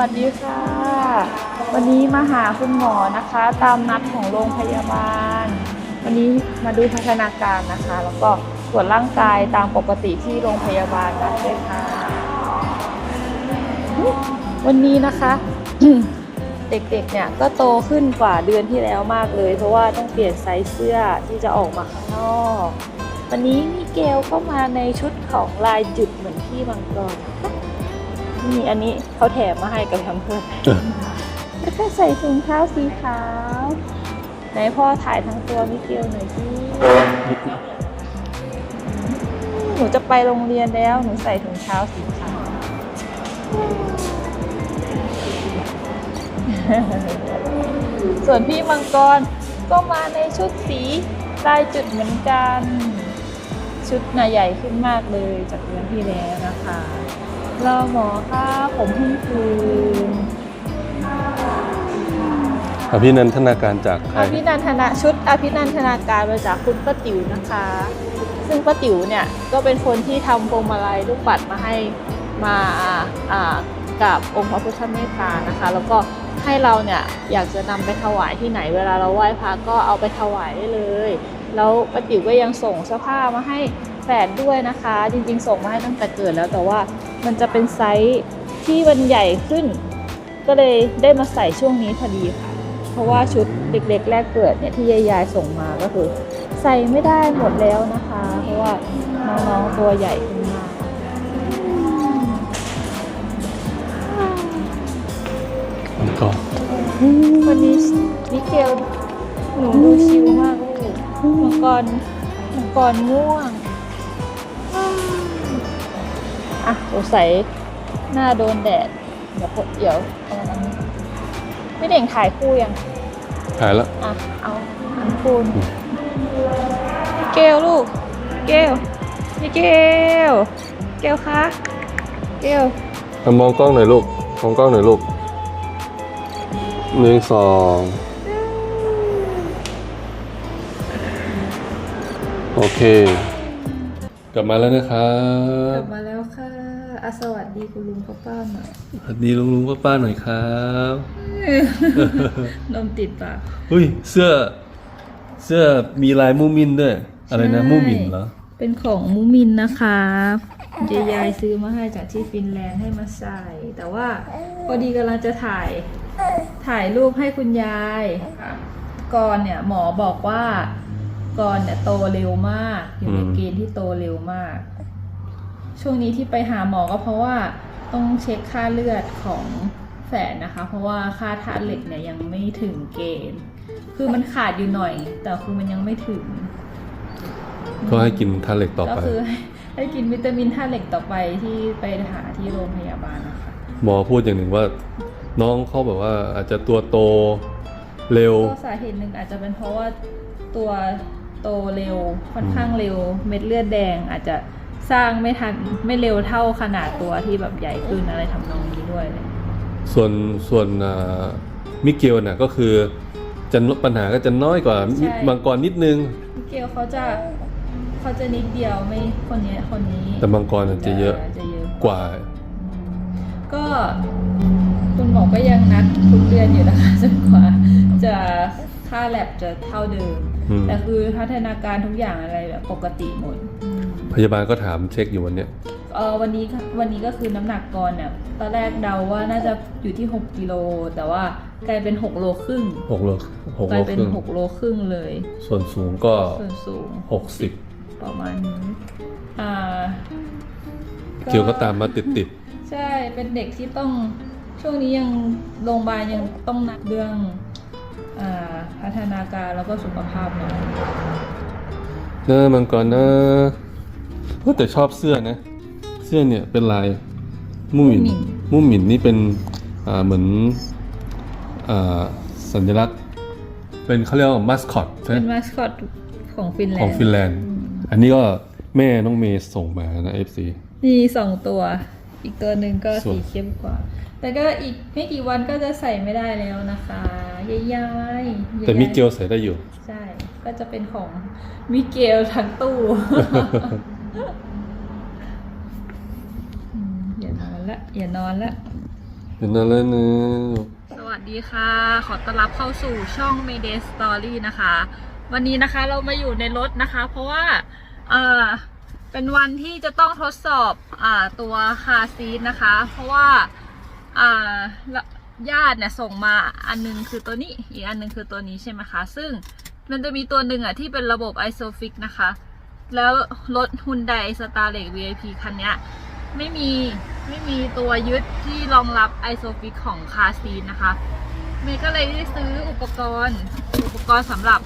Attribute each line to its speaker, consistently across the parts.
Speaker 1: วัสดีค่ะ วันนี้มาหาคุณหมอนะคะ ตามนัดของโรงพยาบาล วันนี้มาดูพัฒนาการนะคะ แล้วก็ตรวจร่างกายตามปกติที่โรงพยาบาลนัดเลยค่ะ วันนี้นะคะ เด็กๆเนี่ยก็โตขึ้นกว่าเดือนที่แล้วมากเลย เพราะว่าต้องเปลี่ยนไซส์เสื้อที่จะออกมาข้างนอก วันนี้มีเกลเข้ามาในชุดของลายจุดเหมือนพี่มังกรนะคะ นี่อันนี้เขาแถมมาให้กับทำเพื่อนแล้วก็ใส่ถุงเท้าสีขาวไหนพ่อถ่ายทั้งตัวมิเกลหน่อยสิหนูจะไปโรงเรียนแล้ว หนูใส่ถุงเท้าสีขาวส่วนพี่มังกรก็มาในชุดสีลายจุดเหมือนกัน ชุดน่ะใหญ่ขึ้นมากเลยจากเดือนที่แล้วนะคะ รอหมอค่ะผมเพิ่งคืน
Speaker 2: อภินันทนาการจากใคร
Speaker 1: อภินันทนาชุดอภินันทนาการมาจากคุณป้าติ๋วนะคะ ซึ่งป้าติ๋วเนี่ยก็เป็นคนที่ทำพวงมาลัยลูกปัดมาให้มาอ่ากับองค์พระพุทธเมตตานะคะ แล้วก็ให้เราเนี่ยอยากจะนำไปถวายที่ไหนเวลาเราไหว้พระก็เอาไปถวายได้เลย แล้วป้าติ๋วก็ยังส่งเสื้อผ้ามาให้แฝ ดด้วยนะคะ จริงๆ ส่งมาให้ตั้งแต่เกิดแล้วแต่ว่ามันจะเป็นไซส์ที่มันใหญ่ขึ้น ก็เลยได้มาใส่ช่วงนี้พอดีค่ะ เพราะว่าชุดเด็กๆ แรกเกิดเนี่ยที่ยายๆส่งมาก็คือ ใส่ไม่ได้หมดแล้วนะคะ เพราะว่าน้องๆตัวใหญ่ขึ้นมาก
Speaker 2: แล้วก็
Speaker 1: วันนี้มิเกลหนูดูชิวมากลูกมังกรมังกรง่วง สงสัยหน้าโดนแดด เดี๋ยวพดเดี๋ยวเอาอันนี้ไม่เด่งถ่ายคู่ยัง
Speaker 2: หายแล้ว
Speaker 1: อะ เอาอันคูณเกลลูก เกลนี่เกลเกลคะเกล
Speaker 2: เอามองกล้องหน่อยลูก มองกล้องหน่อยลูกหนึ่งสองโอเค กลับมาแล้วนะครั
Speaker 1: ก
Speaker 2: บ
Speaker 1: ลับมาแล้วค่ะอะ สวัสดีคุณลุงพ่อป้าหน่อย
Speaker 2: สวัสดีลุงลุงป้าป้าๆหน่อยครับ
Speaker 1: นมติดปาก
Speaker 2: อุ้ยเสื้อ เสื้อมีลายมูมินด้วย อะไรนะ
Speaker 1: ใช่
Speaker 2: มูมินเหรอ
Speaker 1: เป็นของมูมินนะคะยายยายซื้อมาให้จากที่ฟินแลนด์ให้มาใส่ แต่ว่าพอดีกำลังจะถ่ายถ่ายรูปให้คุณยายก่อนเนี่ยหมอบอกว่าก่อนเนี่ยโตเร็วมากอยู่ใน
Speaker 2: อืม
Speaker 1: เกณฑ์ที่โตเร็วมาก ช่วงนี้ที่ไปหาหมอก็เพราะว่าต้องเช็คค่าเลือดของแฝดนะคะ เพราะว่าค่าธาตุเหล็กเนี่ยยังไม่ถึงเกณฑ์ คือมันขาดอยู่หน่อย แต่คือมันยังไม่ถึง
Speaker 2: ก็ให้กินทาเหล็กต่อ
Speaker 1: ก็
Speaker 2: ไป
Speaker 1: คือให้ให้กินวิตามินธาตุเหล็กต่อไปที่ไปหาที่โรงพยาบาลนะคะ
Speaker 2: หมอพูดอย่างหนึ่งว่า น้องเขาแบบว่าอาจจะตัวโตเร็ว
Speaker 1: ก็สาเหตุหนึ่งอาจจะเป็นเพราะว่าตัวโตเร็วค่อนข้างเร็ว เม็ดเลือดแดงอาจจะ สร้างไม่ทันไม่เร็วเท่าขนาดตัวที่แบบใหญ่ขึ้นอะไรทำนองนี้ด้วยเลย
Speaker 2: ส่วนส่วนอ่ามิเกลน่ะก็คือจะปัญหาก็จะน้อยกว่ามังกรนิดนึง
Speaker 1: มิเกลเขาจะเขาจะนิดเดียวไม่คนนี้คนนี้
Speaker 2: แต่มังกรน่ะจะเยอะ
Speaker 1: จะเยอะ
Speaker 2: กว่า
Speaker 1: ก็คุณหมอก็ยังนัดทุกเดือนอยู่นะคะจนกว่าจะค่าแลบจะเท่าเดิม
Speaker 2: อืม
Speaker 1: แต่คือพัฒนาการทุกอย่างอะไรแบบปกติหมด
Speaker 2: พยาบาลก็ถามเช็คอยู่วันเนี้ย
Speaker 1: เออวันนี้วันนี้ก็คือน้ำหนักก่อนเนี่ยตอนแรกเดาว่าน่าจะอยู่ที่ 6กิโลแต่ว่ากลายเป็น6โลครึ่ง
Speaker 2: หกโลหก
Speaker 1: ก
Speaker 2: โล
Speaker 1: ลายเป็น
Speaker 2: ครึ่ง
Speaker 1: 6โลครึ่งเลย
Speaker 2: ส่วนสูงก็
Speaker 1: ส่วนสูง
Speaker 2: หกสิบ
Speaker 1: ประมาณนี้อ่า
Speaker 2: เกียวก็ตามมาติดติด
Speaker 1: ใช่เป็นเด็กที่ต้องช่วงนี้ยังโรงพยาบาลยังต้องหนักเรื่องอาพัฒนาการแล้วก็สุขภาพหน่อย
Speaker 2: ๆนะมังกรนะ เฮ้ยแต่ชอบเสื้อนะ เสื้อเนี่ยเป็นลายมู่หมินมู่หมินนี่เป็นอ่าเหมือนอ่าสัญลักษณ์ เป็นเขาเรียกว่ามัสคอตใช่
Speaker 1: เป็น
Speaker 2: ไหม
Speaker 1: มาสคอตของฟินแลนด์
Speaker 2: ของฟินแลนด์ อันนี้ก็แม่น้องเมย์ส่งมานะ FC
Speaker 1: มีสองตัว อีกตัวหนึ่งก็
Speaker 2: ส่ว
Speaker 1: สี
Speaker 2: น
Speaker 1: เข้มกว่า แต่ก็อีกไม่กี่วันก็จะใส่ไม่ได้แล้วนะคะยายายๆ
Speaker 2: แต่มิเกลใส่ได้อยู่
Speaker 1: ใช่ ก็จะเป็นของมิเกลทั้งตู้ อืมอย่านอนละอย่านอนละ
Speaker 2: เห็นอะไรนะ
Speaker 1: สวัสดีค่ะ ขอต้อนรับเข้าสู่ช่อง Mayday Story นะคะ วันนี้นะคะเรามาอยู่ในรถนะคะ เพราะว่าเอ่อเป็นวันที่จะต้องทดสอบอ่าตัวคาร์ซีทนะคะ เพราะว่าอ่าญาติเนี่ยส่งมาอันนึงคือตัวนี้ อีกอันนึงคือตัวนี้ใช่ไหมคะ ซึ่งมันจะมีตัวหนึ่งอะที่เป็นระบบ ISOFIX นะคะ แล้วรถ Hyundai Starlet VIP คันนี้ไม่มีไม่มีตัวยึดที่รองรับ ISOFIX ของคาซีนะคะ เมย์ก็เลยได้ซื้ออุปกรณ์ อุปกรณ์สำหรับ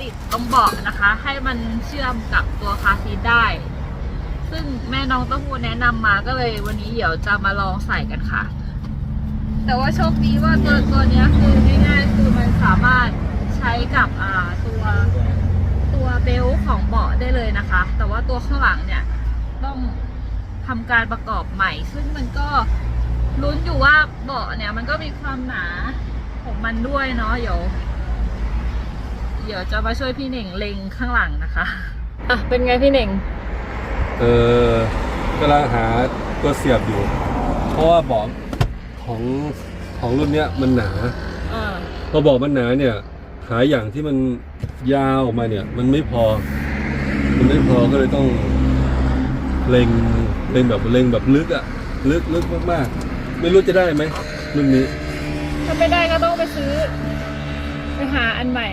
Speaker 1: ติดตรงเบาะนะคะ ให้มันเชื่อมกับตัวคาซีได้ ซึ่งแม่น้องเต้าหู้แนะนำมาก็เลยวันนี้เดี๋ยวจะมาลองใส่กันค่ะ แต่ว่าโชคดีว่าตัวตัวนี้คือง่ายๆคือมันสามารถใช้กับตัว เบลต์ของเบาะได้เลยนะคะ แต่ว่าตัวข้างหลังเนี่ยต้องทำการประกอบใหม่ ซึ่งมันก็ลุ้นอยู่ว่าเบาะเนี่ยมันก็มีความหนาของมันด้วยเนาะเดี๋ยวเดี๋ยวจะมาช่วยพี่เหน่งเล็งข้างหลังนะคะอะเป็นไงพี่เหน่ง
Speaker 2: เออกำลังหาตัวเสียบอยู่ เพราะว่าเบอกของของรุ่นเนี้ยมันหนา
Speaker 1: อ่า
Speaker 2: พอบอกมันหนาเนี่ยหาอย่างที่มัน ยาวออกมาเนี่ย มันไม่พอ มันไม่พอก็เลยต้องเล็งเล็งแบบเล็งแบบลึกอะลึกลึกมากๆ ไม่รู้จะได้ไหมรุ่นนี้
Speaker 1: ถ้าไม่ได้ก็ต้องไปซื้อ ไปหาอันใหม่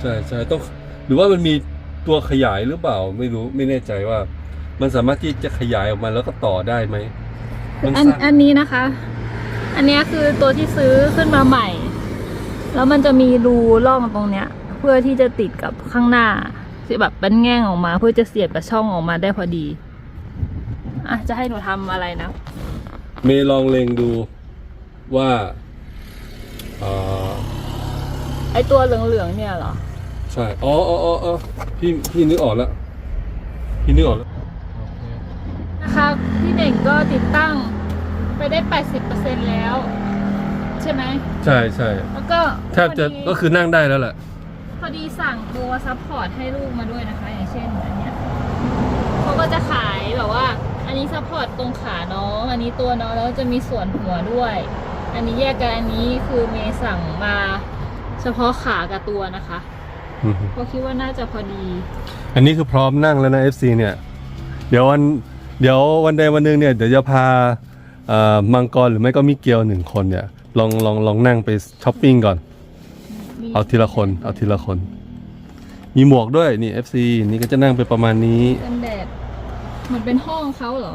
Speaker 2: ใช่ใช่ต้อง หรือว่ามันมีตัวขยายหรือเปล่าไม่รู้ไม่แน่ใจว่า มันสามารถที่จะขยายออกมาแล้วก็ต่อได้ไหมมัน
Speaker 1: อัน
Speaker 2: สั้น
Speaker 1: อันนี้นะคะ อันเนี้ยคือตัวที่ซื้อขึ้นมาใหม่ แล้วมันจะมีรูร่องตรงเนี้ย เพื่อที่จะติดกับข้างหน้าที่แบบเป็นแง่งออกมา เพื่อจะเสียบกับช่องออกมาได้พอดีอะจะให้หนูทำอะไรนะ
Speaker 2: เมย์ลองเล็งดูว่าเอ่อ
Speaker 1: ไอตัวเหลืองๆเนี่ยเหรอ
Speaker 2: ใช่อ๋ออ๋ออ๋ออ๋อพี่พี่นึกออกแล้วพี่นึกออกแล้ว
Speaker 1: นะคะพี่เน่งก็ติดตั้งไปได้ 80%แล้ว ใช่ไหม
Speaker 2: ใช่ใช่
Speaker 1: แล้วก็
Speaker 2: แทบจะ
Speaker 1: พดี
Speaker 2: ก็คือนั่งได้แล้วแหละ
Speaker 1: พอดีสั่งตัวซัพพอร์ตให้ลูกมาด้วยนะคะ อย่างเช่นอันเนี้ยเขาก็จะขายแบบว่า อันนี้ซัพพอร์ตตรงขาน้อง อันนี้ตัวน้องแล้วจะมีส่วนหัวด้วย อันนี้แยกกันอันนี้คือเมย์สั่งมาเฉพาะขากับตัวนะคะ
Speaker 2: อือฮึ
Speaker 1: เพราะคิดว่าน่าจะพอดี
Speaker 2: อันนี้คือพร้อมนั่งแล้วนะ FC เนี่ย เดี๋ยววันเดี๋ยววันใดวันหนึ่งเนี่ยเดี๋ยวจะพาเอ่อมังกรหรือไม่ก็มิเกลหนึ่งคนเนี่ยลองลองลองนั่งไปช้อปปิ้งก่อน
Speaker 1: มี
Speaker 2: เอาทีละคนเอาทีละคน มีหมวกด้วยนี่ FC นี่ก็จะนั่งไปประมาณนี้
Speaker 1: กันแดดเหมือนเป็นห้องเขาเหรอ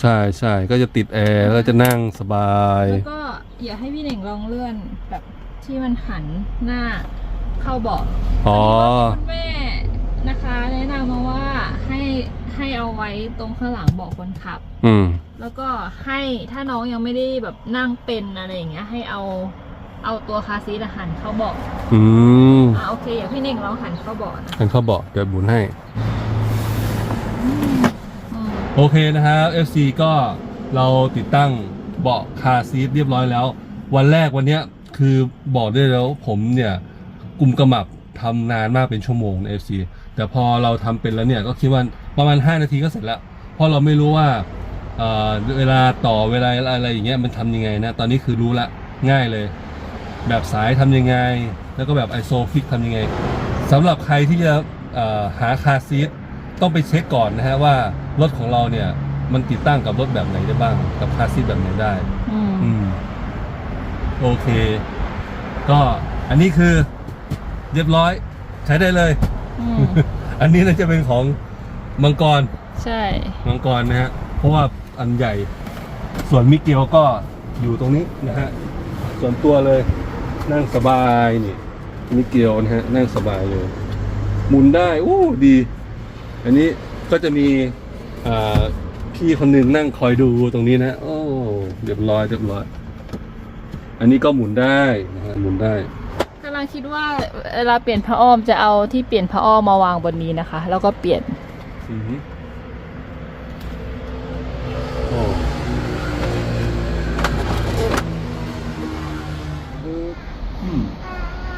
Speaker 2: ใช่ใช่ก็จะติดแอร์แล้วก็จะนั่งสบาย
Speaker 1: แล้วก็อยากให้พี่เน่งลองเลื่อนแบบที่มันหันหน้าเข้าเบาะ
Speaker 2: อ๋อ
Speaker 1: คุณแม่นะคะ แนะนำมาว่าให้ให้เอาไว้ตรงข้างหลังเบาะคนขับ
Speaker 2: อืม
Speaker 1: แล้วก็ให้ถ้าน้องยังไม่ได้แบบนั่งเป็นอะไรอย่างเงี้ยให้เอา เอาตัวคาร์ซีทอะหันเข้าเบาะ
Speaker 2: อืม
Speaker 1: อ่าโอเคอยากพี่เน่งลองหันเข้าเบาะนะ
Speaker 2: กันเข้าเบาะเดี๋ยวบุญให้
Speaker 1: อืม
Speaker 2: โอเคนะครับ FC ก็เราติดตั้งเบาะคาร์ซีทเรียบร้อยแล้ว วันแรกวันเนี้ยคือบอกได้แล้วผมเนี่ยกลุ่มกระหมับทำนานมากเป็นชั่วโมงใน FC แต่พอเราทำเป็นแล้วเนี่ยก็คิดว่าประมาณ 5 นาทีก็เสร็จแล้ว เพราะเราไม่รู้ว่าเอ่อเวลาต่อเวลาอะไรอย่างเงี้ยมันทำยังไงนะ ตอนนี้คือรู้ละง่ายเลย แบบสายทำยังไง แล้วก็แบบไอโซฟิกทำยังไงสำหรับใครที่จะเอ่อหาคาร์ซีทต้องไปเช็คก่อนนะฮะว่ารถของเราเนี่ยมันติดตั้งกับรถแบบไหนได้บ้าง กับคาร์ซีทแบบไหนได้
Speaker 1: อืม
Speaker 2: อืมโอเค ก็อันนี้คือเรียบร้อยใช้ได้เลย
Speaker 1: อืม
Speaker 2: อันนี้น่าจะเป็นของมังกร
Speaker 1: ใช่
Speaker 2: มังกรนะฮะ เพราะว่าอันใหญ่ ส่วนมิเกลก็อยู่ตรงนี้นะฮะ ส่วนตัวเลย นั่งสบายนี่มิเกลนะฮะนั่งสบายเลยหมุนได้อู้ดี อันนี้ก็จะมีอ่าพี่คนหนึ่งนั่งคอยดูตรงนี้นะ โอ้เรียบร้อยเรียบร้อย อันนี้ก็หมุนได้นะฮะหมุนได้
Speaker 1: กำลังคิดว่าเวลาเปลี่ยนผ้าอ้อมจะเอาที่เปลี่ยนผ้าอ้อมมาวางบนนี้นะคะ แล้วก็เปลี่ยน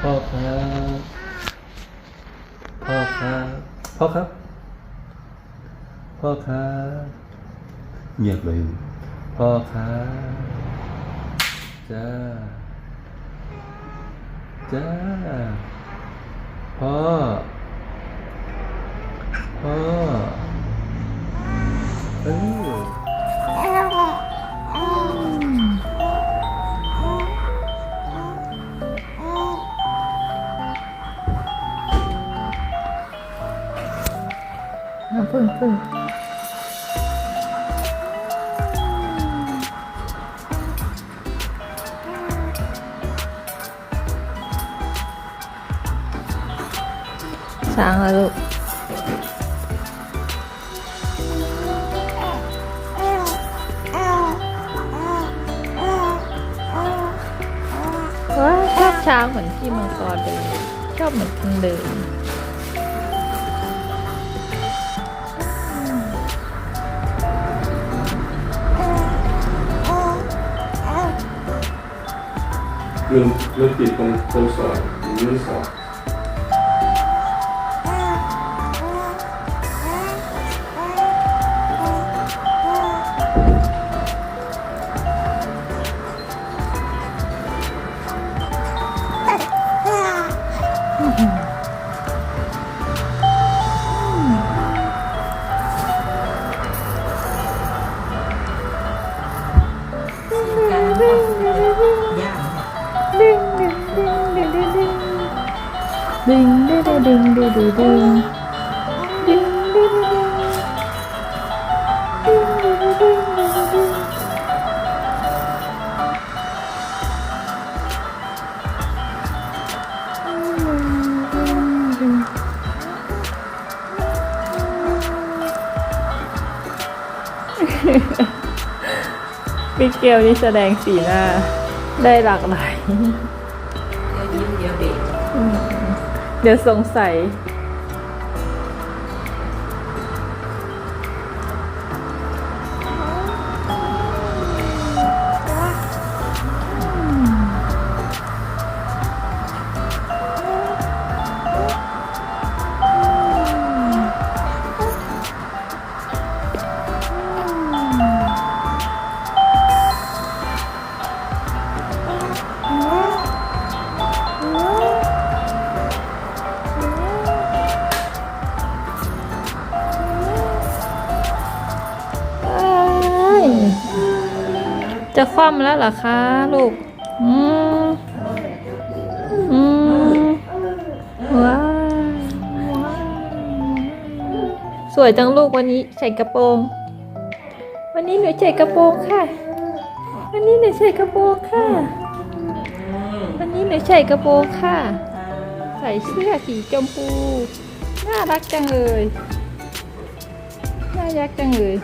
Speaker 2: พ่อครับพ่อครับพ่อครับพ่อครับเงียบเลยพ่อครับจ้าจ้าพ่อพ่อเออ
Speaker 1: น้ำพึ่งพึ่งช้างอะลูกชอบช้างเหมือนพี่มังกรเลย ชอบเหมือนคิงเดิม
Speaker 2: ลืมลืมปิดตรงตรงสอดนิ้วสอด
Speaker 1: ดูดึมิเกลนี่แสดงสีหน้าได้หลากหลาย เดี๋ยวสงสัย จะคว่ำแล้วเหรอคะลูก อืมอืมว้าวสวยจังลูกวันนี้ใส่กระโปรง วันนี้หนูใส่กระโปรงค่ะ วันนี้หนูใส่กระโปรงค่ะ วันนี้หนูใส่กระโปรงค่ะ ใส่เสื้อสีชมพู น่ารักจังเลย น่ารักจังเลย